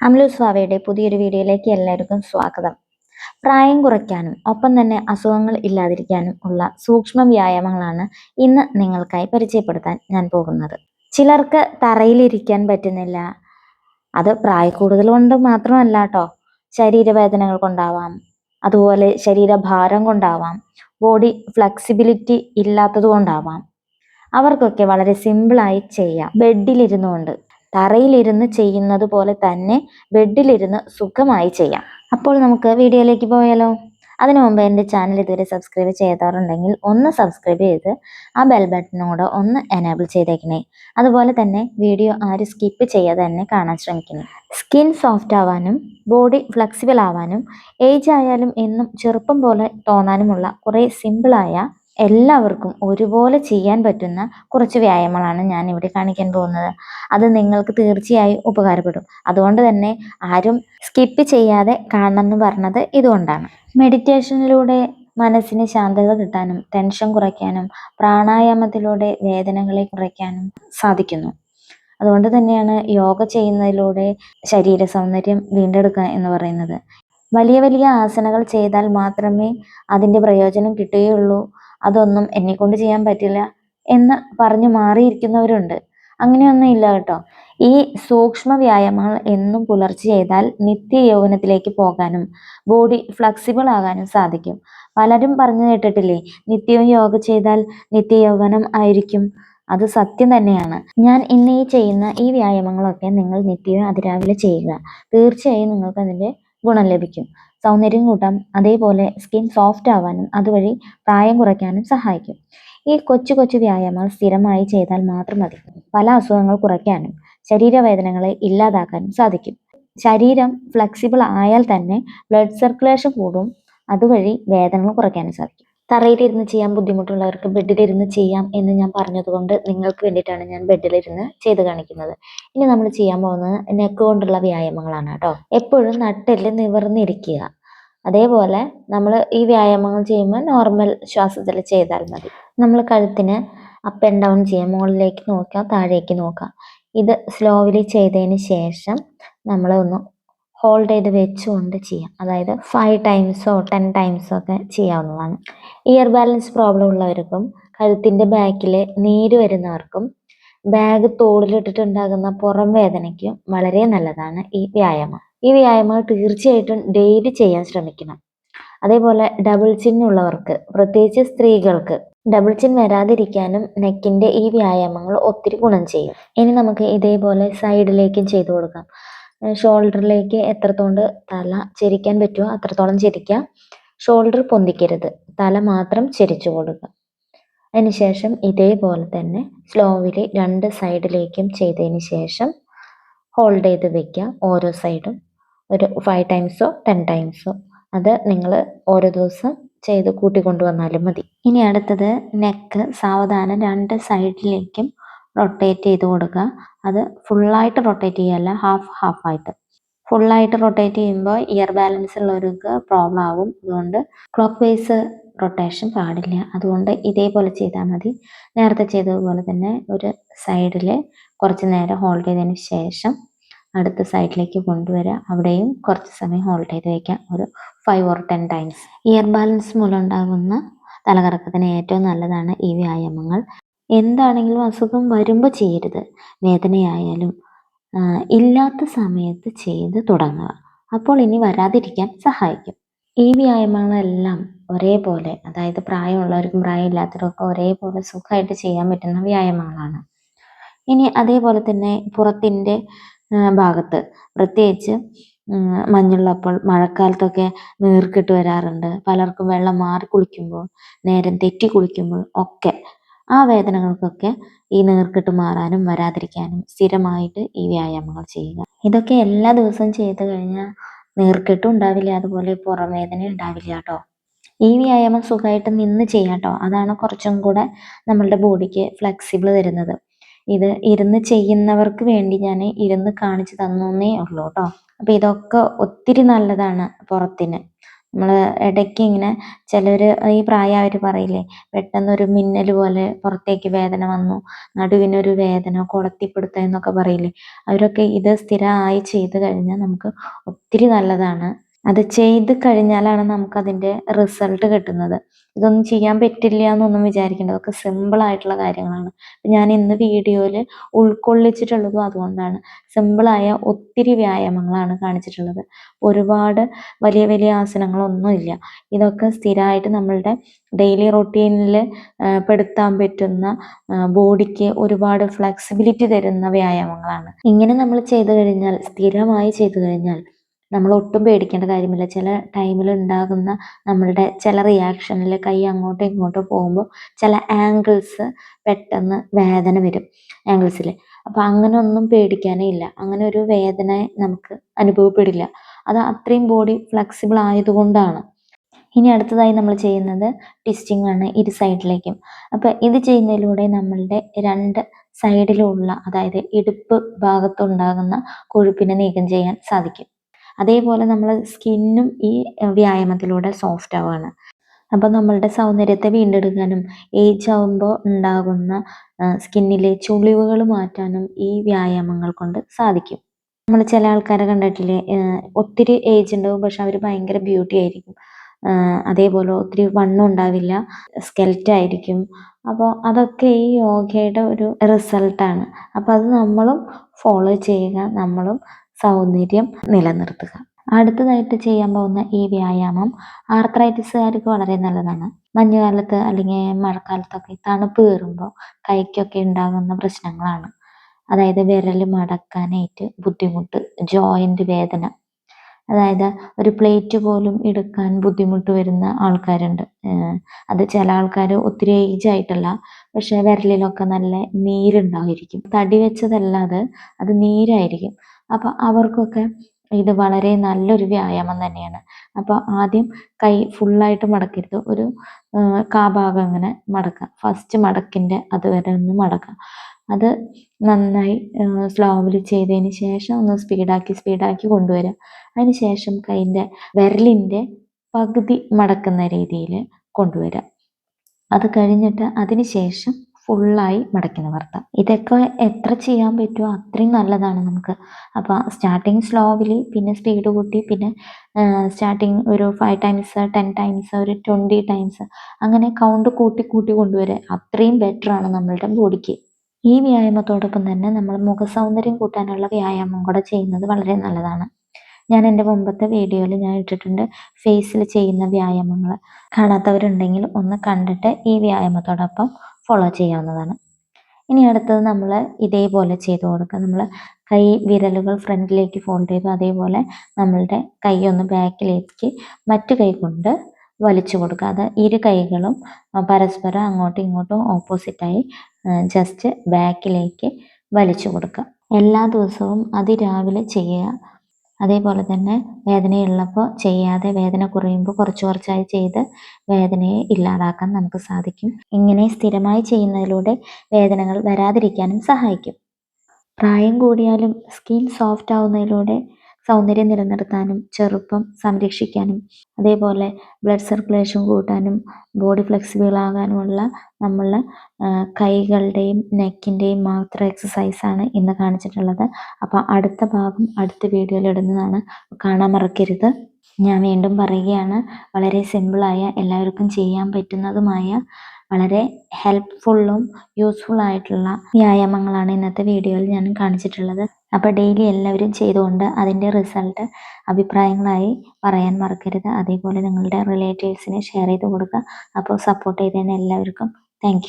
അമലു സ്വാവയുടെ പുതിയൊരു വീഡിയോയിലേക്ക് എല്ലാവർക്കും സ്വാഗതം. പ്രായം കുറയ്ക്കാനും ഒപ്പം തന്നെ അസുഖങ്ങൾ ഇല്ലാതിരിക്കാനും ഉള്ള സൂക്ഷ്മ വ്യായാമങ്ങളാണ് ഇന്ന് നിങ്ങൾക്കായി പരിചയപ്പെടുത്താൻ ഞാൻ പോകുന്നത്. ചിലർക്ക് തറയിലിരിക്കാൻ പറ്റുന്നില്ല. അത് പ്രായക്കൂടുതൽ കൊണ്ട് മാത്രമല്ല കേട്ടോ ശരീരവേദനകൾ കൊണ്ടാവാം. അതുപോലെ ശരീരഭാരം കൊണ്ടാവാം. ബോഡി ഫ്ലെക്സിബിലിറ്റി ഇല്ലാത്തത് കൊണ്ടാവാം. അവർക്കൊക്കെ വളരെ സിമ്പിളായി ചെയ്യാം. ബെഡിലിരുന്നുകൊണ്ട് തറയിലിരുന്ന് ചെയ്യുന്നത് പോലെ തന്നെ ബെഡിലിരുന്ന് സുഖമായി ചെയ്യാം. അപ്പോൾ നമുക്ക് വീഡിയോയിലേക്ക് പോയാലോ? അതിനു മുമ്പ് എന്റെ ചാനൽ ഇതുവരെ സബ്സ്ക്രൈബ് ചെയ്യാറുണ്ടെങ്കിൽ ഒന്ന് സബ്സ്ക്രൈബ് ചെയ്ത് ആ ബെൽ ബട്ടനോട് ഒന്ന് എനേബിൾ ചെയ്തേക്കണേ. അതുപോലെ തന്നെ വീഡിയോ ആരും സ്കിപ്പ് ചെയ്യാതെ തന്നെ കാണാൻ ശ്രമിക്കുന്നു സ്കിൻ സോഫ്റ്റ് ആവാനും ബോഡി ഫ്ലെക്സിബിൾ ആവാനും ഏജ് ആയാലും എന്നും ചെറുപ്പം പോലെ തോന്നാനുമുള്ള കുറേ സിമ്പിളായ എല്ലാവർക്കും ഒരുപോലെ ചെയ്യാൻ പറ്റുന്ന കുറച്ച് വ്യായാമങ്ങളാണ് ഞാൻ ഇവിടെ കാണിക്കാൻ പോകുന്നത്. അത് നിങ്ങൾക്ക് തീർച്ചയായും ഉപകാരപ്പെടും. അതുകൊണ്ട് തന്നെ ആരും സ്കിപ്പ് ചെയ്യാതെ കാണണം എന്ന് പറഞ്ഞത് ഇതുകൊണ്ടാണ്. മെഡിറ്റേഷനിലൂടെ മനസ്സിന് ശാന്തത കിട്ടാനും ടെൻഷൻ കുറയ്ക്കാനും പ്രാണായാമത്തിലൂടെ വേദനകളെ കുറയ്ക്കാനും സാധിക്കുന്നു. അതുകൊണ്ട് തന്നെയാണ് യോഗ ചെയ്യുന്നതിലൂടെ ശരീര സൗന്ദര്യം വീണ്ടെടുക്കുക എന്ന് പറയുന്നത്. വലിയ വലിയ ആസനകൾ ചെയ്താൽ മാത്രമേ അതിന്റെ പ്രയോജനം കിട്ടുകയുള്ളൂ. അതൊന്നും എന്നെ കൊണ്ട് ചെയ്യാൻ പറ്റില്ല എന്ന് പറഞ്ഞു മാറിയിരിക്കുന്നവരുണ്ട്. അങ്ങനെയൊന്നും ഇല്ല കേട്ടോ. ഈ സൂക്ഷ്മ വ്യായാമങ്ങൾ എന്നും പുലർച്ചെ ചെയ്താൽ നിത്യ യൗവനത്തിലേക്ക് പോകാനും ബോഡി ഫ്ലെക്സിബിൾ ആകാനും സാധിക്കും. പലരും പറഞ്ഞു കേട്ടിട്ടില്ലേ നിത്യവും യോഗ ചെയ്താൽ നിത്യ യൗവനം ആയിരിക്കും. അത് സത്യം തന്നെയാണ്. ഞാൻ ഇന്ന് ഈ ചെയ്യുന്ന ഈ വ്യായാമങ്ങളൊക്കെ നിങ്ങൾ നിത്യവും അതിരാവിലെ ചെയ്യുക. തീർച്ചയായും നിങ്ങൾക്ക് അതിന്റെ ഗുണം ലഭിക്കും. സൗന്ദര്യം കൂട്ടാം അതേപോലെ സ്കിൻ സോഫ്റ്റ് ആവാനും അതുവഴി പ്രായം കുറയ്ക്കാനും സഹായിക്കും. ഈ കൊച്ചു കൊച്ചു വ്യായാമങ്ങൾ സ്ഥിരമായി ചെയ്താൽ മാത്രം മതി. പല അസുഖങ്ങൾ കുറയ്ക്കാനും ശരീരവേദനകളെ ഇല്ലാതാക്കാനും സാധിക്കും. ശരീരം ഫ്ലെക്സിബിൾ ആയാൽ തന്നെ ബ്ലഡ് സർക്കുലേഷൻ കൂടും അതുവഴി വേദനകൾ കുറയ്ക്കാനും സാധിക്കും. തറയിലിരുന്ന് ചെയ്യാൻ ബുദ്ധിമുട്ടുള്ളവർക്ക് ബെഡിലിരുന്ന് ചെയ്യാം എന്ന് ഞാൻ പറഞ്ഞതുകൊണ്ട് നിങ്ങൾക്ക് വേണ്ടിയിട്ടാണ് ഞാൻ ബെഡിലിരുന്ന് ചെയ്ത് കാണിക്കുന്നത്. ഇനി നമ്മൾ ചെയ്യാൻ പോകുന്നത് നെക്ക് കൊണ്ടുള്ള വ്യായാമങ്ങളാണ് കേട്ടോ. എപ്പോഴും നട്ടെല്ല് നിവർന്നിരിക്കുക. അതേപോലെ നമ്മൾ ഈ വ്യായാമങ്ങൾ ചെയ്യുമ്പോൾ നോർമൽ ശ്വാസത്തിൽ ചെയ്താൽ മതി. നമ്മൾ കഴുത്തിന് അപ്പ് ആൻഡ് ഡൗൺ ചെയ്യാം. മുകളിലേക്ക് നോക്കാം താഴേക്ക് നോക്കാം. ഇത് സ്ലോവിലി ചെയ്തതിന് ശേഷം നമ്മൾ ഒന്ന് ഹോൾഡ് ചെയ്ത് വെച്ചുകൊണ്ട് ചെയ്യാം. അതായത് ഫൈവ് ടൈംസോ ടെൻ ടൈംസോ ഒക്കെ ചെയ്യാവുന്നതാണ്. ഇയർ ബാലൻസ് പ്രോബ്ലം ഉള്ളവർക്കും കഴുത്തിന്റെ ബാക്കിൽ നീര് വരുന്നവർക്കും ബാഗ് തോളിലിട്ടിട്ടുണ്ടാകുന്ന പുറം വേദനയ്ക്കും വളരെ നല്ലതാണ് ഈ വ്യായാമം. ഈ വ്യായാമം തീർച്ചയായിട്ടും ഡെയിലി ചെയ്യാൻ ശ്രമിക്കണം. അതേപോലെ ഡബിൾ ചിൻ ഉള്ളവർക്ക് പ്രത്യേകിച്ച് സ്ത്രീകൾക്ക് ഡബിൾ ചിൻ വരാതിരിക്കാനും നെക്കിന്റെ ഈ വ്യായാമങ്ങൾ ഒത്തിരി ഗുണം ചെയ്യും. ഇനി നമുക്ക് ഇതേപോലെ സൈഡിലേക്കും ചെയ്തു കൊടുക്കാം. ഷോൾഡറിലേക്ക് എത്രത്തോണ്ട് തല ചെരിക്കാൻ പറ്റുമോ അത്രത്തോളം ചെരിക്കുക. ഷോൾഡർ പൊന്തിക്കരുത്. തല മാത്രം ചെരിച്ചു കൊടുക്കുക. അതിനുശേഷം ഇതേപോലെ തന്നെ സ്ലോവിൽ രണ്ട് സൈഡിലേക്കും ചെയ്തതിന് ശേഷം ഹോൾഡ് ചെയ്ത് വെക്കുക. ഓരോ സൈഡും ഒരു ഫൈവ് ടൈംസോ ടെൻ ടൈംസോ. അത് നിങ്ങൾ ഓരോ ദിവസം ചെയ്ത് കൂട്ടിക്കൊണ്ടുവന്നാലും മതി. ഇനി അടുത്തത് നെക്ക്. സാവധാനം രണ്ട് സൈഡിലേക്കും റൊട്ടേറ്റ് ചെയ്ത് കൊടുക്കുക. അത് ഫുള്ളായിട്ട് റൊട്ടേറ്റ് ചെയ്യല്ല ഹാഫ് ഹാഫ് ആയിട്ട്. ഫുള്ളായിട്ട് റൊട്ടേറ്റ് ചെയ്യുമ്പോൾ ഇയർ ബാലൻസ് ഉള്ളവർക്ക് പ്രോബ്ലം ആകും അതുകൊണ്ട് ക്ലോക്ക് വൈസ് റൊട്ടേഷൻ പാടില്ല. അതുകൊണ്ട് ഇതേപോലെ ചെയ്താൽ മതി. നേരത്തെ ചെയ്തതുപോലെ തന്നെ ഒരു സൈഡിൽ കുറച്ച് നേരം ഹോൾഡ് ചെയ്തതിന് ശേഷം അടുത്ത സൈഡിലേക്ക് കൊണ്ടുവരിക. അവിടെയും കുറച്ച് സമയം ഹോൾഡ് ചെയ്ത് വയ്ക്കാം ഒരു five or ten times ear balance മൂലം ഉണ്ടാകുന്ന തലകറക്കത്തിന് ഏറ്റവും നല്ലതാണ് ഈ വ്യായാമങ്ങൾ. എന്താണെങ്കിലും അസുഖം വരുമ്പോൾ ചെയ്യരുത്. വേദനയായാലും ഇല്ലാത്ത സമയത്ത് ചെയ്ത് തുടങ്ങുക. അപ്പോൾ ഇനി വരാതിരിക്കാൻ സഹായിക്കും. ഈ വ്യായാമങ്ങളെല്ലാം ഒരേപോലെ അതായത് പ്രായമുള്ളവർക്കും പ്രായമില്ലാത്തവർക്കും ഒരേപോലെ സുഖമായിട്ട് ചെയ്യാൻ പറ്റുന്ന വ്യായാമങ്ങളാണ്. ഇനി അതേപോലെ തന്നെ പുറത്തിന്റെ ഭാഗത്ത് പ്രത്യേകിച്ച് മഞ്ഞുള്ളപ്പോൾ മഴക്കാലത്തൊക്കെ നീർക്കെട്ട് വരാറുണ്ട്. പലർക്കും വെള്ളം മാറി കുളിക്കുമ്പോൾ നേരം തെറ്റി കുളിക്കുമ്പോൾ ഒക്കെ ആ വേദനകൾക്കൊക്കെ ഈ നീർക്കെട്ട് മാറാനും വരാതിരിക്കാനും സ്ഥിരമായിട്ട് ഈ വ്യായാമങ്ങൾ ചെയ്യുക. ഇതൊക്കെ എല്ലാ ദിവസവും ചെയ്തു കഴിഞ്ഞാൽ നീർക്കെട്ടും ഉണ്ടാവില്ല അതുപോലെ പുറം വേദന ഉണ്ടാവില്ല കേട്ടോ. ഈ വ്യായാമം സുഖമായിട്ട് നിന്ന് ചെയ്യാം കേട്ടോ. അതാണ് കുറച്ചും കൂടെ നമ്മളുടെ ബോഡിക്ക് ഫ്ലെക്സിബിൾ തരുന്നത്. ഇത് ഇരുന്ന് ചെയ്യുന്നവർക്ക് വേണ്ടി ഞാൻ ഇരുന്ന് കാണിച്ചു തന്നേ ഉള്ളൂ കേട്ടോ. അപ്പം ഇതൊക്കെ ഒത്തിരി നല്ലതാണ് പുറത്തിന്. നമ്മൾ ഇടയ്ക്ക് ഇങ്ങനെ ചിലർ ഈ പ്രായമായവർ പറയില്ലേ പെട്ടെന്നൊരു മിന്നൽ പോലെ പുറത്തേക്ക് വേദന വന്നു നടുവിനൊരു വേദന കുളത്തിപ്പിടുത്തം എന്നൊക്കെ പറയില്ലേ. അവരൊക്കെ ഇത് സ്ഥിരമായി ചെയ്തു കഴിഞ്ഞാൽ നമുക്ക് ഒത്തിരി നല്ലതാണ്. അത് ചെയ്ത് കഴിഞ്ഞാലാണ് നമുക്കതിന്റെ റിസൾട്ട് കിട്ടുന്നത്. ഇതൊന്നും ചെയ്യാൻ പറ്റില്ല എന്നൊന്നും വിചാരിക്കേണ്ട. അതൊക്കെ സിമ്പിൾ ആയിട്ടുള്ള കാര്യങ്ങളാണ്. ഞാൻ ഇന്ന് വീഡിയോയിൽ ഉൾക്കൊള്ളിച്ചിട്ടുള്ളതും അതുകൊണ്ടാണ്. സിമ്പിളായ ഒത്തിരി വ്യായാമങ്ങളാണ് കാണിച്ചിട്ടുള്ളത്. ഒരുപാട് വലിയ വലിയ ആസനങ്ങളൊന്നുമില്ല. ഇതൊക്കെ സ്ഥിരമായിട്ട് നമ്മളുടെ ഡെയിലി റൊട്ടീനിൽ പെടുത്താൻ പറ്റുന്ന ബോഡിക്ക് ഒരുപാട് ഫ്ലെക്സിബിലിറ്റി തരുന്ന വ്യായാമങ്ങളാണ്. ഇങ്ങനെ നമ്മൾ ചെയ്തു കഴിഞ്ഞാൽ സ്ഥിരമായി ചെയ്തു കഴിഞ്ഞാൽ നമ്മൾ ഒട്ടും പേടിക്കേണ്ട കാര്യമില്ല. ചില ടൈമിൽ ഉണ്ടാകുന്ന നമ്മളുടെ ചില റിയാക്ഷനിൽ കൈ അങ്ങോട്ടോ ഇങ്ങോട്ടോ പോകുമ്പോൾ ചില ആംഗിൾസ് പെട്ടെന്ന് വേദന വരും ആംഗിൾസിൽ അപ്പോൾ അങ്ങനെ ഒന്നും പേടിക്കാനേ ഇല്ല. അങ്ങനെ ഒരു വേദന നമുക്ക് അനുഭവപ്പെടില്ല. അത് അത്രയും ബോഡി ഫ്ലെക്സിബിൾ ആയതുകൊണ്ടാണ്. ഇനി അടുത്തതായി നമ്മൾ ചെയ്യുന്നത് ട്വിസ്റ്റിംഗ് ആണ് ഇരു സൈഡിലേക്കും അപ്പോൾ ഇത് ചെയ്യുന്നതിലൂടെ നമ്മളുടെ രണ്ട് സൈഡിലുള്ള അതായത് ഇടുപ്പ് ഭാഗത്തുണ്ടാകുന്ന കൊഴുപ്പിനെ നീക്കം ചെയ്യാൻ സാധിക്കും. അതേപോലെ നമ്മൾ സ്കിന്നും ഈ വ്യായാമത്തിലൂടെ സോഫ്റ്റ് ആവുകയാണ് അപ്പോൾ നമ്മളുടെ സൗന്ദര്യത്തെ വീണ്ടെടുക്കാനും ഏജ് ആവുമ്പോൾ ഉണ്ടാകുന്ന സ്കിന്നിലെ ചുളിവുകൾ മാറ്റാനും ഈ വ്യായാമങ്ങൾ കൊണ്ട് സാധിക്കും. നമ്മൾ ചില ആൾക്കാരെ കണ്ടിട്ടില്ലേ ഒത്തിരി ഏജ് ഉണ്ടാവും പക്ഷെ അവർ ഭയങ്കര ബ്യൂട്ടി ആയിരിക്കും. അതേപോലെ ഒത്തിരി വണ്ണം ഉണ്ടാവില്ല സ്കെൽറ്റ് ആയിരിക്കും. അപ്പോൾ അതൊക്കെ ഈ യോഗയുടെ ഒരു റിസൾട്ടാണ് അപ്പോൾ അത് നമ്മളും ഫോളോ ചെയ്യുക നമ്മളും സൗന്ദര്യം നിലനിർത്തുക. അടുത്തതായിട്ട് ചെയ്യാൻ പോകുന്ന ഈ വ്യായാമം ആർത്രൈറ്റിസുകാർക്ക് വളരെ നല്ലതാണ്. മഞ്ഞുകാലത്ത് അല്ലെങ്കിൽ മഴക്കാലത്തൊക്കെ തണുപ്പ് കയറുമ്പോൾ കൈക്കൊക്കെ ഉണ്ടാകുന്ന പ്രശ്നങ്ങളാണ്. അതായത് വിരൽ മടക്കാനായിട്ട് ബുദ്ധിമുട്ട് ജോയിന്റ് വേദന. അതായത് ഒരു പ്ലേറ്റ് പോലും എടുക്കാൻ ബുദ്ധിമുട്ട് വരുന്ന ആൾക്കാരുണ്ട്. അത് ചില ആൾക്കാർ ഒത്തിരി ഏജ് ആയിട്ടല്ല പക്ഷെ വിരലിലൊക്കെ നല്ല നീരുണ്ടായിരിക്കും. തടി വെച്ചതല്ല അത് അത് നീരായിരിക്കും. അപ്പോൾ അവർക്കൊക്കെ ഇത് വളരെ നല്ലൊരു വ്യായാമം തന്നെയാണ്. അപ്പോൾ ആദ്യം കൈ ഫുള്ളായിട്ട് മടക്കരുത്. ഒരു കാഭാഗം അങ്ങനെ മടക്കുക. ഫസ്റ്റ് മടക്കിന്റെ അതുവരെ ഒന്ന് മടക്കുക. അത് നന്നായി സ്ലോവിൽ ചെയ്തതിന് ശേഷം ഒന്ന് സ്പീഡാക്കി സ്പീഡാക്കി കൊണ്ടുവരിക. അതിന് ശേഷം കൈന്റെ വിരലിന്റെ പകുതി മടക്കുന്ന രീതിയിൽ കൊണ്ടുവരിക. അത് കഴിഞ്ഞിട്ട് അതിന് ശേഷം ഫുള്ളായി മടക്കി നിവർത്താം ഇതൊക്കെ എത്ര ചെയ്യാൻ പറ്റുമോ അത്രയും നല്ലതാണ് നമുക്ക്. അപ്പോൾ സ്റ്റാർട്ടിങ് സ്ലോവിൽ പിന്നെ സ്പീഡ് കൂട്ടി പിന്നെ സ്റ്റാർട്ടിങ് ഒരു ഫൈവ് ടൈംസ് ടെൻ ടൈംസ് ഒരു ട്വന്റി ടൈംസ് അങ്ങനെ കൗണ്ട് കൂട്ടി കൂട്ടി കൊണ്ടുവരിക അത്രയും ആണ് നമ്മളുടെ ബോഡിക്ക് ഈ വ്യായാമത്തോടൊപ്പം തന്നെ നമ്മൾ മുഖ സൗന്ദര്യം കൂട്ടാനുള്ള വ്യായാമം കൂടെ ചെയ്യുന്നത് വളരെ നല്ലതാണ്. ഞാൻ എന്റെ മുമ്പത്തെ വീഡിയോയിൽ ഞാൻ ഇട്ടിട്ടുണ്ട് ഫേസിൽ ചെയ്യുന്ന വ്യായാമങ്ങൾ. കാണാത്തവരുണ്ടെങ്കിൽ ഒന്ന് കണ്ടിട്ട് ഈ വ്യായാമത്തോടൊപ്പം ഫോളോ ചെയ്യാവുന്നതാണ്. ഇനി അടുത്തത് നമ്മൾ ഇതേപോലെ ചെയ്ത് കൊടുക്കുക. നമ്മൾ കൈ വിരലുകൾ ഫ്രണ്ടിലേക്ക് ഫോൾഡ് ചെയ്തു അതേപോലെ നമ്മളുടെ കൈ ഒന്ന് ബാക്കിലേക്ക് മറ്റു കൈ കൊണ്ട് വലിച്ചു കൊടുക്കുക. അത് ഇരു കൈകളും പരസ്പരം അങ്ങോട്ടും ഇങ്ങോട്ടും ഓപ്പോസിറ്റായി ജസ്റ്റ് ബാക്കിലേക്ക് വലിച്ചു കൊടുക്കുക. എല്ലാ ദിവസവും അതിരാവിലെ ചെയ്യുക. അതേപോലെ തന്നെ വേദനയുള്ളപ്പോൾ ചെയ്യാതെ വേദന കുറയുമ്പോൾ കുറച്ച് കുറച്ചായി ചെയ്ത് വേദനയെ ഇല്ലാതാക്കാൻ നമുക്ക് സാധിക്കും. ഇങ്ങനെ സ്ഥിരമായി ചെയ്യുന്നതിലൂടെ വേദനകൾ വരാതിരിക്കാനും സഹായിക്കും. പ്രായം കൂടിയാലും സ്കിൻ സോഫ്റ്റ് ആവുന്നതിലൂടെ സൗന്ദര്യം നിലനിർത്താനും ചെറുപ്പം സംരക്ഷിക്കാനും അതേപോലെ ബ്ലഡ് സർക്കുലേഷൻ കൂട്ടാനും ബോഡി ഫ്ലെക്സിബിൾ ആകാനുമുള്ള നമ്മൾ കൈകളുടെയും നെക്കിന്റെയും മാത്രം എക്സസൈസാണ് ഇന്ന് കാണിച്ചിട്ടുള്ളത്. അപ്പോൾ അടുത്ത ഭാഗം അടുത്ത വീഡിയോയിൽ ഇടുന്നതാണ്. കാണാൻ മറക്കരുത്. ഞാൻ വീണ്ടും പറയുകയാണ് വളരെ സിമ്പിളായ എല്ലാവർക്കും ചെയ്യാൻ പറ്റുന്നതുമായ വളരെ ഹെൽപ്ഫുള്ളും യൂസ്ഫുൾ ആയിട്ടുള്ള വ്യായാമങ്ങളാണ് ഇന്നത്തെ വീഡിയോയിൽ ഞാൻ കാണിച്ചിട്ടുള്ളത്. അപ്പോൾ ഡെയിലി എല്ലാവരും ചെയ്തുകൊണ്ട് അതിന്റെ റിസൾട്ട് അഭിപ്രായങ്ങളായി പറയാൻ മറക്കരുത്. അതേപോലെ നിങ്ങളുടെ റിലേറ്റീവ്സിനെ ഷെയർ ചെയ്ത് കൊടുക്കുക. അപ്പോൾ സപ്പോർട്ട് ചെയ്തതിന് എല്ലാവർക്കും താങ്ക്